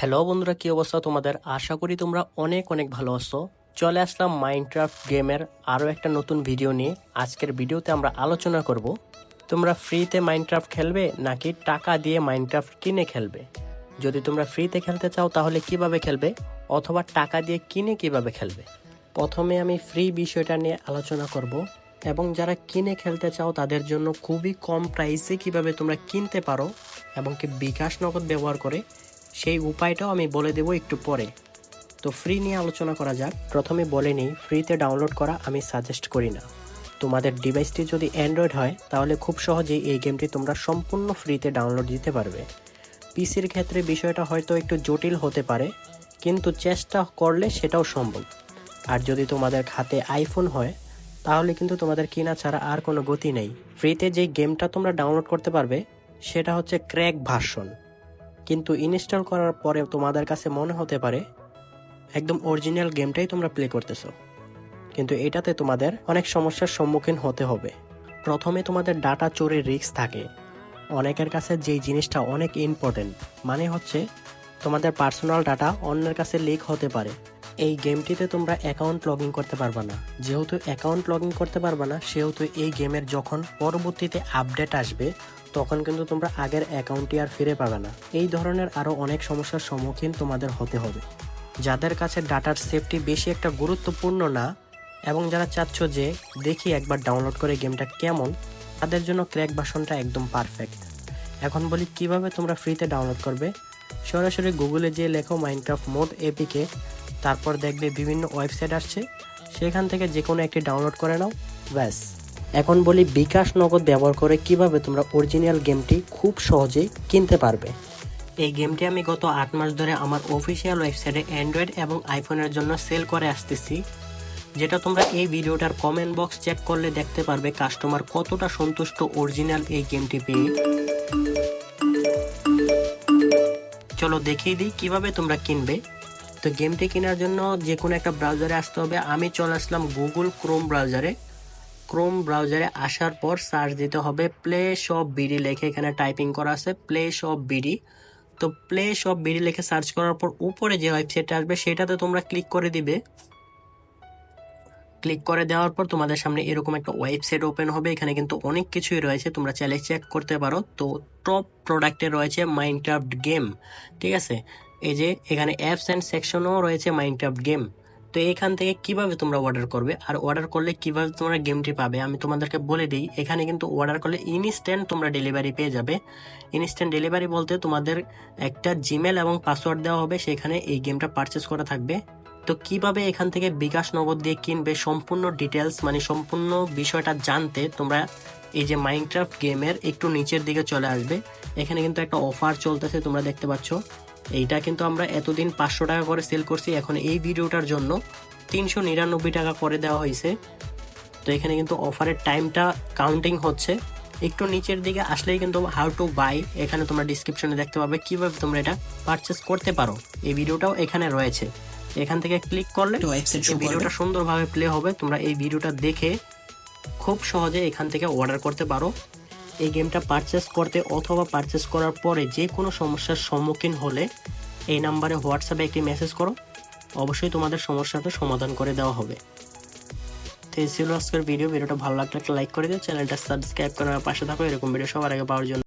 Hello বন্ধুরা, কি অবস্থা তোমাদের? আশা করি তোমরা অনেক অনেক ভালো আছো। চলে আসলাম মাইনক্রাফট গেমের আরও একটা নতুন ভিডিও নিয়ে। আজকের ভিডিওতে আমরা আলোচনা করব, তোমরা ফ্রিতে মাইনক্রাফট খেলবে নাকি টাকা দিয়ে মাইনক্রাফট কিনে খেলবে? যদি তোমরা ফ্রিতে খেলতে চাও তাহলে কীভাবে খেলবে? অথবা টাকা দিয়ে কিনে কীভাবে খেলবে? প্রথমে আমি ফ্রি বিষয়টা নিয়ে আলোচনা করব, এবং যারা কিনে খেলতে চাও তাদের জন্য খুবই কম প্রাইসে কীভাবে তোমরা কিনতে পারো এবং কি বিকাশ নগদ ব্যবহার করে সেই উপায়টাও আমি বলে দেবো একটু পরে। তো ফ্রি নিয়ে আলোচনা করা যাক। প্রথমে বলে নিই ফ্রিতে ডাউনলোড করা আমি সাজেস্ট করি না। তোমাদের ডিভাইসটি যদি অ্যান্ড্রয়েড হয়, তাহলে খুব সহজেই এই গেমটি তোমরা সম্পূর্ণ ফ্রিতে ডাউনলোড দিতে পারবে। পিসির ক্ষেত্রে বিষয়টা হয়তো একটু জটিল হতে পারে, কিন্তু চেষ্টা করলে সেটাও সম্ভব। আর যদি তোমাদের হাতে আইফোন হয়, তাহলে কিন্তু তোমাদের কিনা ছাড়া আর কোনো গতি নেই। ফ্রিতে যে গেমটা তোমরা ডাউনলোড করতে পারবে, সেটা হচ্ছে ক্র্যাক ভার্সন কিন্তু ইনস্টল করার পরে তোমাদের কাছে মনে হতে পারে একদম অরিজিনাল গেমটাই তোমরা প্লে করতেছো। কিন্তু এটাতে তোমাদের অনেক সমস্যার সম্মুখীন হতে হবে। প্রথমে তোমাদের ডাটা চোরের রিস্ক থাকে। অনেকের কাছে যেই জিনিসটা অনেক ইম্পর্টেন্ট মানে হচ্ছে তোমাদের পার্সোনাল ডাটা অন্যের কাছে লিক হতে পারে। এই গেমটিতে তোমরা অ্যাকাউন্ট লগ ইন করতে পারবে না। যেহেতু অ্যাকাউন্ট লগ ইন করতে পারবে না, সেহেতু এই গেমের যখন পরবর্তীতে আপডেট আসবে তখন কিন্তু তোমরা আগের অ্যাকাউন্টটি আর ফিরে পাবে না। এই ধরনের আরও অনেক সমস্যার সম্মুখীন তোমাদের হতে হবে। যাদের কাছে ডাটার সেফটি বেশি একটা গুরুত্বপূর্ণ না, এবং যারা চাচ্ছ যে দেখি একবার ডাউনলোড করে গেমটা কেমন, তাদের জন্য ক্র্যাক বাসনটা একদম পারফেক্ট এখন বলি, কীভাবে তোমরা ফ্রিতে ডাউনলোড করবে? সরাসরি গুগলে যে লেখো মাইনক্রাফট মোড এপিকে তারপর দেখবে বিভিন্ন ওয়েবসাইট আসছে। সেখান থেকে যে কোনো একটি ডাউনলোড করে নাও, ব্যাস। এখন বলি বিকাশ নগদ ব্যবহার করে কীভাবে তোমরা অরিজিনাল গেমটি খুব সহজেই কিনতে পারবে। এই গেমটি আমি গত আট মাস ধরে আমার অফিসিয়াল ওয়েবসাইটে অ্যান্ড্রয়েড এবং আইফোনের জন্য সেল করে আসতেছি, যেটা তোমরা এই ভিডিওটার কমেন্ট বক্স চেক করলে দেখতে পারবে কাস্টমার কতটা সন্তুষ্ট অরিজিনাল এই গেমটি পেয়ে। চলো দেখিয়ে দিই কীভাবে তোমরা কিনবে। তো গেমটি কেনার জন্য যে কোনো একটা ব্রাউজারে আসতে হবে। আমি চলে আসলাম গুগল ক্রোম ব্রাউজারে ক্রোম ব্রাউজারে আসার পর সার্চ দিতে হবে প্লে শপ বিডি লেখে এখানে টাইপিং করা আছে প্লে শপ বিডি। তো প্লে শপ বিডি লিখে সার্চ করার পর উপরে যে ওয়েবসাইটটা আসবে সেটাতে তোমরা ক্লিক করে দিবে। ক্লিক করে দেওয়ার পর তোমাদের সামনে এরকম একটা ওয়েবসাইট ওপেন হবে, এখানে কিন্তু অনেক কিছুই রয়েছে, তোমরা চাইলে চেক করতে পারো। তো টপ প্রোডাক্টে রয়েছে মাইনক্রাফট গেম ঠিক আছে? এই যে এখানে অ্যাপস অ্যান্ড সেকশনও রয়েছে মাইনক্রাফট গেম তো এখান থেকে কীভাবে তোমরা অর্ডার করবে? আর অর্ডার করলে কীভাবে তোমরা গেমটি পাবে? আমি তোমাদেরকে বলে দিই, এখানে কিন্তু অর্ডার করলে ইনস্ট্যান্ট তোমরা ডেলিভারি পেয়ে যাবে। ইনস্ট্যান্ট ডেলিভারি বলতে তোমাদের একটা জিমেল এবং পাসওয়ার্ড দেওয়া হবে, সেখানে এই গেমটা পারচেস করা থাকবে। তো কীভাবে এখান থেকে বিকাশ নগদ দিয়ে কিনবে, সম্পূর্ণ ডিটেলস মানে সম্পূর্ণ বিষয়টা জানতে তোমরা এই যে মাইনক্রাফট গেমের একটু নিচের দিকে চলে আসবে। এখানে কিন্তু একটা অফার চলতেছে, তোমরা দেখতে পাচ্ছ। এইটা কিন্তু আমরা এতদিন পাঁচশো টাকা করে সেল করছি এখন এই ভিডিওটার জন্য তিনশো নিরানব্বই টাকা করে দেওয়া হয়েছে। তো এখানে কিন্তু অফারের টাইমটা কাউন্টিং হচ্ছে। একটু নিচের দিকে আসলেই কিন্তু হাউ টু বাই এখানে তোমরা ডিসক্রিপশনে দেখতে পাবে কীভাবে তোমরা এটা পারচেস করতে পারো। এই ভিডিওটাও এখানে রয়েছে। এখান থেকে ক্লিক করলে ভিডিওটা সুন্দরভাবে প্লে হবে। তোমরা এই ভিডিওটা দেখে খুব সহজে এখান থেকে অর্ডার করতে পারো। এই গেমটা পারচেস করতে অথবা পারচেস করার পরে যে কোনো সমস্যার সম্মুখীন হলে এই নাম্বারে হোয়াটসঅ্যাপে একটি মেসেজ করো। অবশ্যই তোমাদের সমস্যাটা সমাধান করে দেওয়া হবে। তো এই ছিল আজকের ভিডিও ভিডিওটা ভালো লাগলে একটা লাইক করে দিও। চ্যানেলটা সাবস্ক্রাইব করার পাশে থাকো। এরকম ভিডিও সবার আগে পাওয়ার জন্য।